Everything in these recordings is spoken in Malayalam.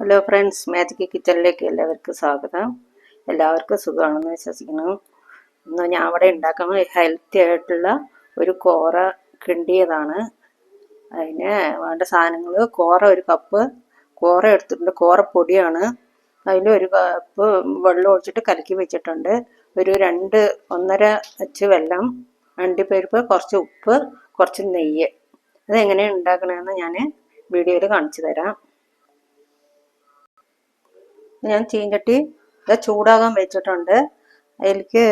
ഹലോ ഫ്രണ്ട്സ് മാജിക് കിച്ചണിലേക്ക് എല്ലാവർക്കും സ്വാഗതം. എല്ലാവർക്കും സുഖമാണെന്ന് വിശ്വസിക്കുന്നു. ഇന്ന് ഞാൻ അവിടെ ഉണ്ടാക്കുന്ന ഹെൽത്തി ആയിട്ടുള്ള ഒരു കോറ കിണ്ടിയതാണ്. അതിന് വേണ്ട സാധനങ്ങൾ കോറ ഒരു കപ്പ് കോറ എടുത്തിട്ടുണ്ട് കോറ പൊടിയാണ്. അതിൽ ഒരു കപ്പ് വെള്ളം ഒഴിച്ചിട്ട് കലക്കി വെച്ചിട്ടുണ്ട്. ഒരു രണ്ട് ഒന്നര അച്ച് വെള്ളം അണ്ടിപ്പരിപ്പ് കുറച്ച് ഉപ്പ് കുറച്ച് നെയ്യ്. അതെങ്ങനെയാണ് ഉണ്ടാക്കണമെന്ന് ഞാൻ വീഡിയോയിൽ കാണിച്ചു തരാം. ഞാൻ ചീഞ്ചട്ടി ഇത് ചൂടാകാൻ വെച്ചിട്ടുണ്ട്. അതിലേക്ക്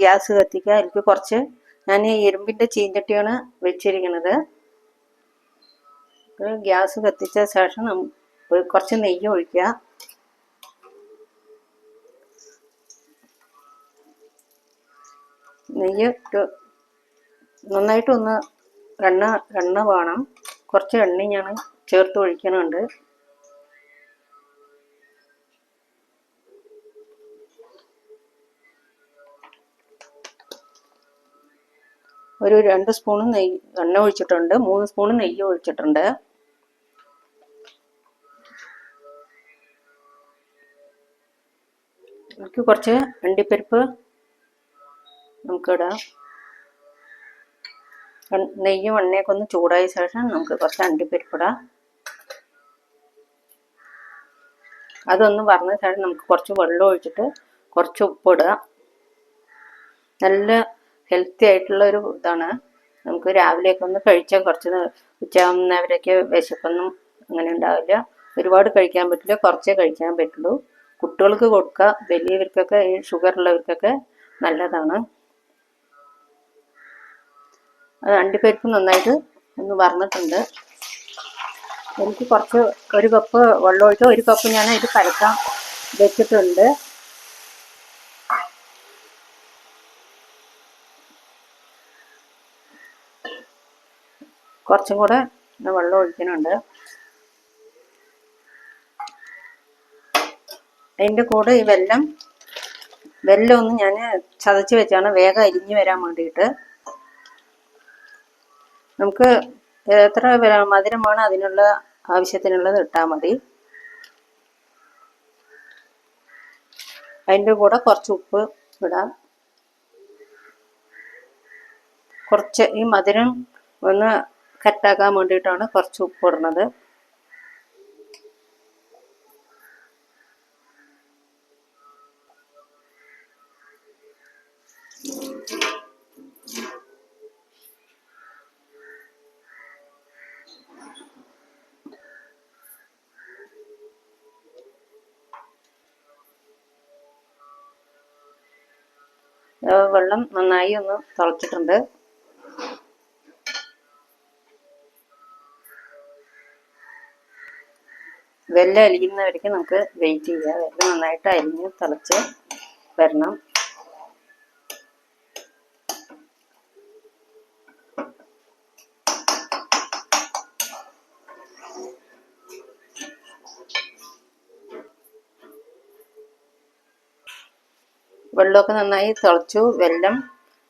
ഗ്യാസ് കത്തിക്കുക. അതിലേക്ക് കുറച്ച് ഞാൻ ഈ ഇരുമ്പിന്റെ വെച്ചിരിക്കുന്നത്. ഗ്യാസ് കത്തിച്ച ശേഷം കുറച്ച് നെയ്യ് ഒഴിക്കുക. നെയ്യ് ഒരു നന്നായിട്ട് ഒന്ന് എണ്ണ എണ്ണ വേണം. കുറച്ച് എണ്ണ ഞാൻ ചേർത്ത് ഒഴിക്കണുണ്ട്. ഒരു രണ്ട് സ്പൂൺ നെയ്യ് എണ്ണ ഒഴിച്ചിട്ടുണ്ട്. മൂന്ന് സ്പൂൺ നെയ്യ് ഒഴിച്ചിട്ടുണ്ട്. എനിക്ക് കുറച്ച് അണ്ടിപ്പരിപ്പ് നമുക്കിടാം. നെയ്യും എണ്ണയൊക്കെ ഒന്ന് ചൂടായ ശേഷം നമുക്ക് കുറച്ച് അണ്ടിപ്പരിപ്പ് ഇടാം. അതൊന്ന് വറന്ന ശേഷം നമുക്ക് കുറച്ച് വെള്ളം ഒഴിച്ചിട്ട് കുറച്ച് ഉപ്പിടുക നല്ല ഹെൽത്തി ആയിട്ടുള്ള ഒരു ഇതാണ്. നമുക്ക് രാവിലെയൊക്കെ ഒന്ന് കഴിച്ചാൽ കുറച്ച് ഉച്ചയാകുന്നവരൊക്കെ വിശപ്പൊന്നും അങ്ങനെ ഉണ്ടാവില്ല. ഒരുപാട് കഴിക്കാൻ പറ്റില്ല കുറച്ചേ കഴിക്കാൻ പറ്റുള്ളൂ. കുട്ടികൾക്ക് കൊടുക്കുക വലിയവർക്കൊക്കെ ഈ ഷുഗർ ഉള്ളവർക്കൊക്കെ നല്ലതാണ്. അത് അണ്ടിപ്പരിപ്പ് നന്നായിട്ട് ഒന്ന് വറന്നിട്ടുണ്ട്. എനിക്ക് കുറച്ച് ഒരു കപ്പ് വെള്ളം ഒരു കപ്പ് ഞാൻ ഇത് കലക്കാൻ വെച്ചിട്ടുണ്ട്. കുറച്ചും കൂടെ വെള്ളം ഒഴിക്കുന്നുണ്ട്. അതിന്റെ കൂടെ ഈ വെല്ലം വെല്ലം ഒന്ന് ഞാൻ ചതച്ച് വെച്ചാണ് വേഗം അരിഞ്ഞു വരാൻ വേണ്ടിയിട്ട്. നമുക്ക് എത്ര മധുരം വേണം അതിനുള്ള ആവശ്യത്തിനുള്ളത് ഇട്ടാൽ മതി. അതിന്റെ കൂടെ കുറച്ച് ഉപ്പ് ഇടാം. കുറച്ച് ഈ മധുരം ഒന്ന് കറ്റാക്കാൻ വേണ്ടിയിട്ടാണ് കുറച്ച് ഉപ്പ് ഇടുന്നത്. വെള്ളം നന്നായി ഒന്ന് തിളച്ചിട്ടുണ്ട്. വെല്ലം അലിയുന്നവരേക്ക് നമുക്ക് വെയിറ്റ് ചെയ്യാം. വെല്ലം നന്നായിട്ട് അരിഞ്ഞ് തിളച്ച് വരണം. വെള്ളമൊക്കെ നന്നായി തിളച്ചു. വെല്ലം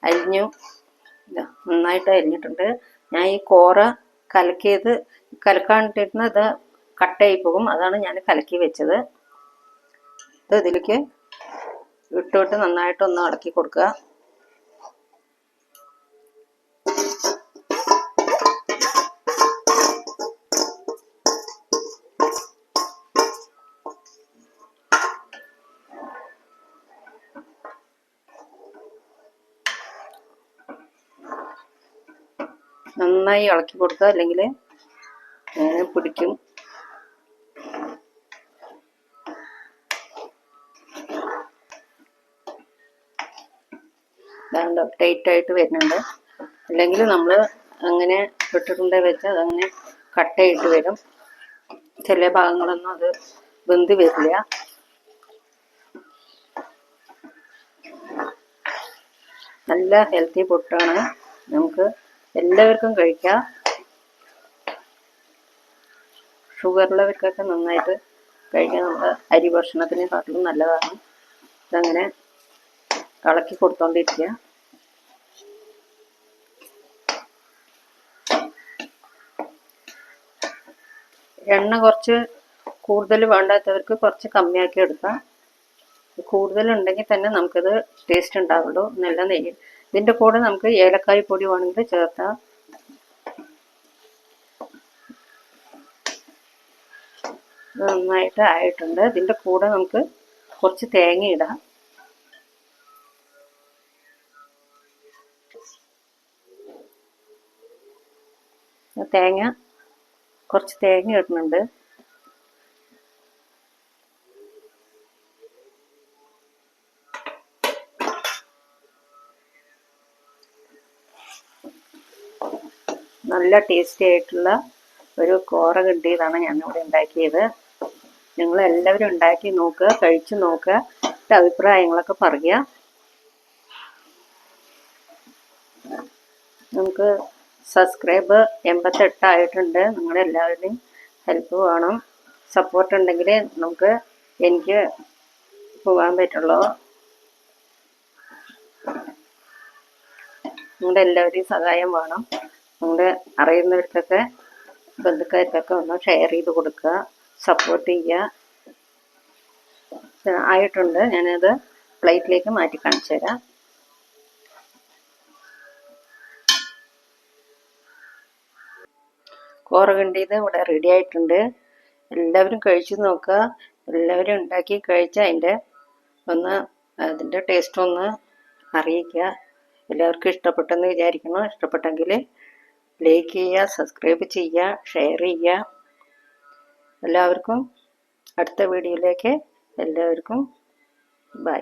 അരിഞ്ഞു നന്നായിട്ട് അരിഞ്ഞിട്ടുണ്ട് ഞാൻ ഈ കോറ കലക്കിയത് കലക്കാണ്ടിരുന്ന ഇത് കട്ടായി പോകും. അതാണ് ഞാൻ കലക്കി വെച്ചത്. ഇത് ഇതിലേക്ക് ഇട്ടോട്ട് നന്നായിട്ട് ഒന്ന് അടക്കി കൊടുക്കുക. നന്നായി ഇളക്കി കൊടുക്കുക. അല്ലെങ്കിൽ പിടിക്കും. ഇതാണ്ട് ടൈറ്റ് ആയിട്ട് വരുന്നുണ്ട്. അല്ലെങ്കിൽ നമ്മൾ അങ്ങനെ ഇട്ടിട്ടുണ്ടെ വെച്ചാൽ അതങ്ങനെ കട്ടയിട്ട് വരും. ചില ഭാഗങ്ങളൊന്നും അത് വെന്ത് വരില്ല. നല്ല ഹെൽത്തി ഫുഡാണ് നമുക്ക് എല്ലാവർക്കും കഴിക്കാം. ഷുഗറുള്ളവർക്കൊക്കെ നന്നായിട്ട് കഴിക്കാൻ നമ്മുടെ അരി ഭക്ഷണത്തിനെക്കാട്ടിലും നല്ലതാണ്. ഇതങ്ങനെ ഇളക്കി കൊടുത്തോണ്ടിരിക്കുക എണ്ണ കുറച്ച് കൂടുതൽ വേണ്ടാത്തവർക്ക് കുറച്ച് കമ്മിയാക്കി എടുക്കാം. കൂടുതലുണ്ടെങ്കിൽ തന്നെ നമുക്കത് ടേസ്റ്റ് ഉണ്ടാവുള്ളൂ. നല്ല നെയ്യ്. ഇതിന്റെ കൂടെ നമുക്ക് ഏലക്കായ പൊടി വേണമെങ്കിൽ ചേർത്താം നന്നായിട്ട് ആയിട്ടുണ്ട്. ഇതിന്റെ കൂടെ നമുക്ക് കുറച്ച് തേങ്ങ ഇടാം. തേങ്ങ കുറച്ച് തേങ്ങ ഇടുന്നുണ്ട്. നല്ല ടേസ്റ്റി ആയിട്ടുള്ള ഒരു കോറ കിട്ടിയതാണ് ഞാനിവിടെ ഉണ്ടാക്കിയത്. നിങ്ങൾ എല്ലാവരും ഉണ്ടാക്കി നോക്കുക കഴിച്ചു നോക്കുക അഭിപ്രായങ്ങളൊക്കെ പറയുക. നമുക്ക് സബ്സ്ക്രൈബ് എൺപത്തെട്ടായിട്ടുണ്ട്. നിങ്ങളെല്ലാവരുടെയും ഹെൽപ്പ് വേണം. സപ്പോർട്ട് ഉണ്ടെങ്കിൽ നമുക്ക് എനിക്ക് പോകാൻ പറ്റുള്ളൂ. നിങ്ങളുടെ എല്ലാവരുടെയും സഹായം വേണം. നിങ്ങളുടെ അറിയുന്നവർക്കൊക്കെ ബന്ധുക്കാർക്കൊക്കെ ഒന്ന് ഷെയർ ചെയ്ത് കൊടുക്കുക സപ്പോർട്ട് ചെയ്യുക. ആയിട്ടുണ്ട്. ഞാനത് പ്ലേറ്റിലേക്ക് മാറ്റി കാണിച്ചു തരാം കോറകണ്ടിത് ഇവിടെ റെഡി ആയിട്ടുണ്ട്. എല്ലാവരും കഴിച്ചു നോക്കുക. എല്ലാവരും ഉണ്ടാക്കി കഴിച്ച് അതിന്റെ ഒന്ന് അതിന്റെ ടേസ്റ്റ് ഒന്ന് അറിയിക്കുക. എല്ലാവർക്കും ഇഷ്ടപ്പെട്ടെന്ന് വിചാരിക്കണം ഇഷ്ടപ്പെട്ടെങ്കിൽ ലൈക്ക് ചെയ്യുക സബ്സ്ക്രൈബ് ചെയ്യുക ഷെയർ ചെയ്യുക. എല്ലാവർക്കും അടുത്ത വീഡിയോയിലേക്ക് എല്ലാവർക്കും ബൈ